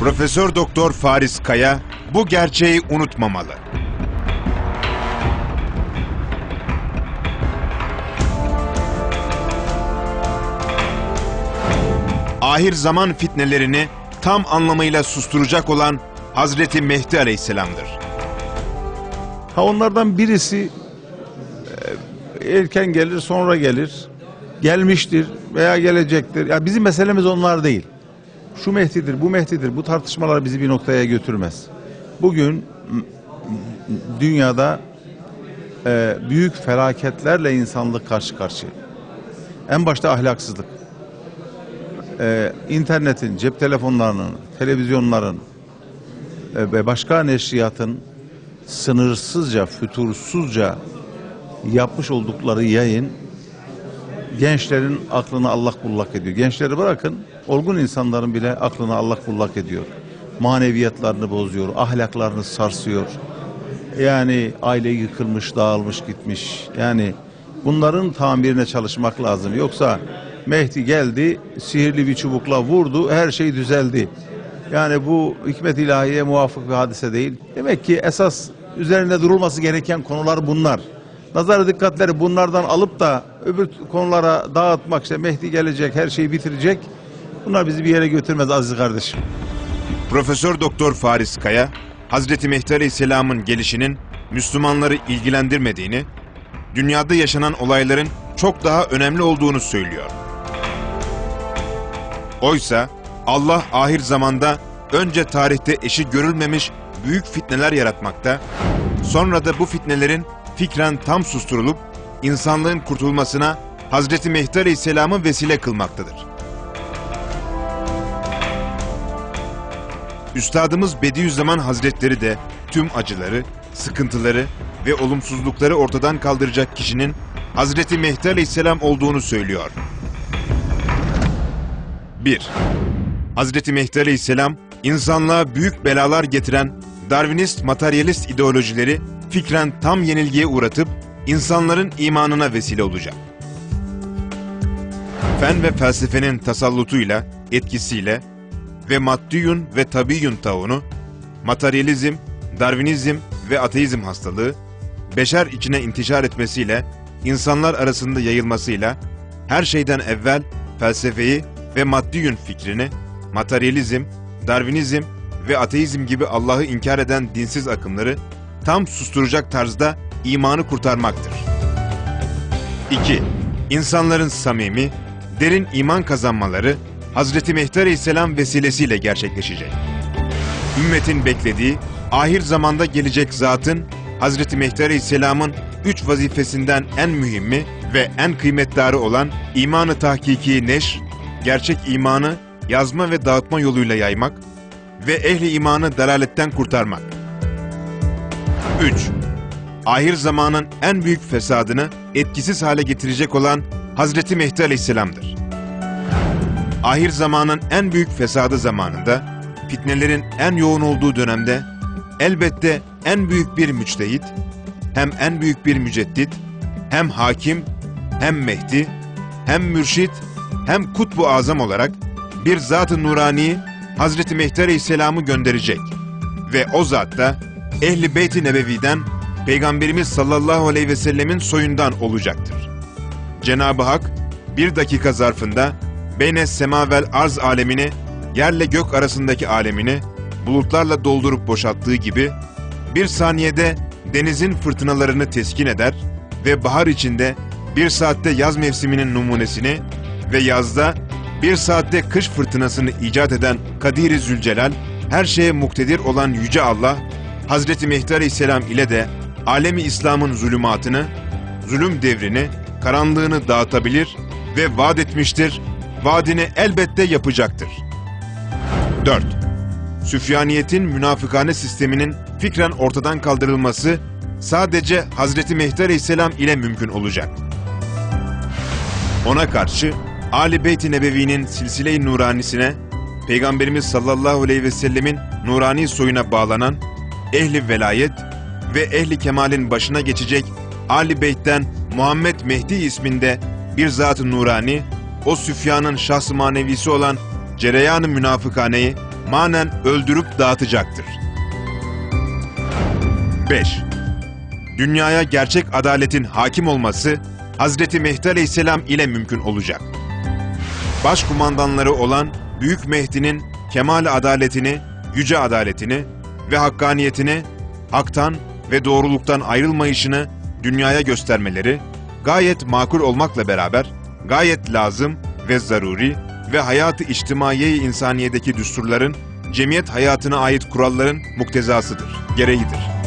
Profesör Doktor Faris Kaya bu gerçeği unutmamalı. Ahir zaman fitnelerini tam anlamıyla susturacak olan Hazreti Mehdi Aleyhisselam'dır. Ha onlardan birisi e, erken gelir sonra gelir. Gelmiştir veya gelecektir. Ya bizim meselemiz onlar değil. Şu Mehdi'dir, bu Mehdi'dir. Bu tartışmalar bizi bir noktaya götürmez. Bugün dünyada e, büyük felaketlerle insanlık karşı karşıya. En başta ahlaksızlık. E, internetin, cep telefonlarının, televizyonların e, ve başka neşriyatın sınırsızca, fütursuzca yapmış oldukları yayın gençlerin aklını allak bullak ediyor. Gençleri bırakın, olgun insanların bile aklını allak bullak ediyor. Maneviyatlarını bozuyor, ahlaklarını sarsıyor. Yani aile yıkılmış, dağılmış gitmiş. Yani bunların tamirine çalışmak lazım. Yoksa Mehdi geldi, sihirli bir çubukla vurdu, her şey düzeldi. Yani bu hikmet ilahiye muvafık bir hadise değil. Demek ki esas üzerinde durulması gereken konular bunlar. Nazar dikkatleri bunlardan alıp da öbür konulara dağıtmak işte Mehdi gelecek, her şeyi bitirecek. Bunlar bizi bir yere götürmez aziz kardeşim. Profesör Doktor Faris Kaya, Hazreti Mehdi Aleyhisselam'ın gelişinin Müslümanları ilgilendirmediğini, dünyada yaşanan olayların çok daha önemli olduğunu söylüyor. Oysa Allah ahir zamanda önce tarihte eşi görülmemiş büyük fitneler yaratmakta, sonra da bu fitnelerin fikren tam susturulup insanlığın kurtulmasına Hazreti Mehdi Aleyhisselam'ı vesile kılmaktadır. Üstadımız Bediüzzaman Hazretleri de tüm acıları, sıkıntıları ve olumsuzlukları ortadan kaldıracak kişinin Hazreti Mehdi Aleyhisselam olduğunu söylüyor. 1. Hazreti Mehdi Aleyhisselam, insanlığa büyük belalar getiren Darwinist materyalist ideolojileri fikren tam yenilgiye uğratıp insanların imanına vesile olacak. Fen ve felsefenin tasallutuyla, etkisiyle ve maddiyun ve tabiyun taunu, materyalizm, Darwinizm ve ateizm hastalığı, beşer içine intişar etmesiyle, insanlar arasında yayılmasıyla, her şeyden evvel felsefeyi ve maddiyun fikrini, materyalizm, Darwinizm ve ateizm gibi Allah'ı inkar eden dinsiz akımları tam susturacak tarzda imanı kurtarmaktır. 2. İnsanların samimi, derin iman kazanmaları Hazreti Mehdi Aleyhisselam vesilesiyle gerçekleşecek. Ümmetin beklediği, ahir zamanda gelecek zatın Hazreti Mehdi Aleyhisselam'ın üç vazifesinden en mühimi ve en kıymetdarı olan imanı tahkiki neşr, gerçek imanı yazma ve dağıtma yoluyla yaymak ve ehli imanı dalaletten kurtarmak. 3. Ahir zamanın en büyük fesadını etkisiz hale getirecek olan Hazreti Mehdi Aleyhisselam'dır. Ahir zamanın en büyük fesadı zamanında, fitnelerin en yoğun olduğu dönemde, elbette en büyük bir müçtehit, hem en büyük bir müceddit, hem hakim, hem Mehdi, hem mürşit, hem kutbu azam olarak bir zat-ı nurani Hazreti Mehdi Aleyhisselam'ı gönderecek. Ve o zat da Ehli Beyt-i Nebevi'den Peygamberimiz sallallahu aleyhi ve sellemin soyundan olacaktır. Cenab-ı Hak bir dakika zarfında Beyne sema vel arz alemini, yerle gök arasındaki alemini bulutlarla doldurup boşalttığı gibi bir saniyede denizin fırtınalarını teskin eder ve bahar içinde bir saatte yaz mevsiminin numunesini ve yazda bir saatte kış fırtınasını icat eden Kadir-i Zülcelal, her şeye muktedir olan Yüce Allah, Hazreti Mehdi Aleyhisselam ile de alemi İslam'ın zulümatını, zulüm devrini, karanlığını dağıtabilir ve vaat etmiştir, vaadini elbette yapacaktır. 4. Süfyaniyetin münafıkane sisteminin fikren ortadan kaldırılması sadece Hazreti Mehdi Aleyhisselam ile mümkün olacak. Ona karşı Ali Beyt-i Nebevi'nin silsile-i nuranisine, Peygamberimiz sallallahu aleyhi ve sellemin nurani soyuna bağlanan ehli velayet ve ehli kemalin başına geçecek Ali Beyt'ten Muhammed Mehdi isminde bir zat-ı nurani, o Süfyan'ın şahs-ı manevisi olan cereyan-ı münafıkaneyi manen öldürüp dağıtacaktır. 5. Dünyaya gerçek adaletin hakim olması Hazreti Mehdi Aleyhisselam ile mümkün olacak. Başkumandanları olan Büyük Mehdi'nin kemal adaletini, yüce adaletini ve hakkaniyetini, haktan ve doğruluktan ayrılmayışını dünyaya göstermeleri gayet makul olmakla beraber gayet lazım ve zaruri ve hayatı içtimaiye insaniyedeki düsturların cemiyet hayatına ait kuralların muktezasıdır, gereğidir.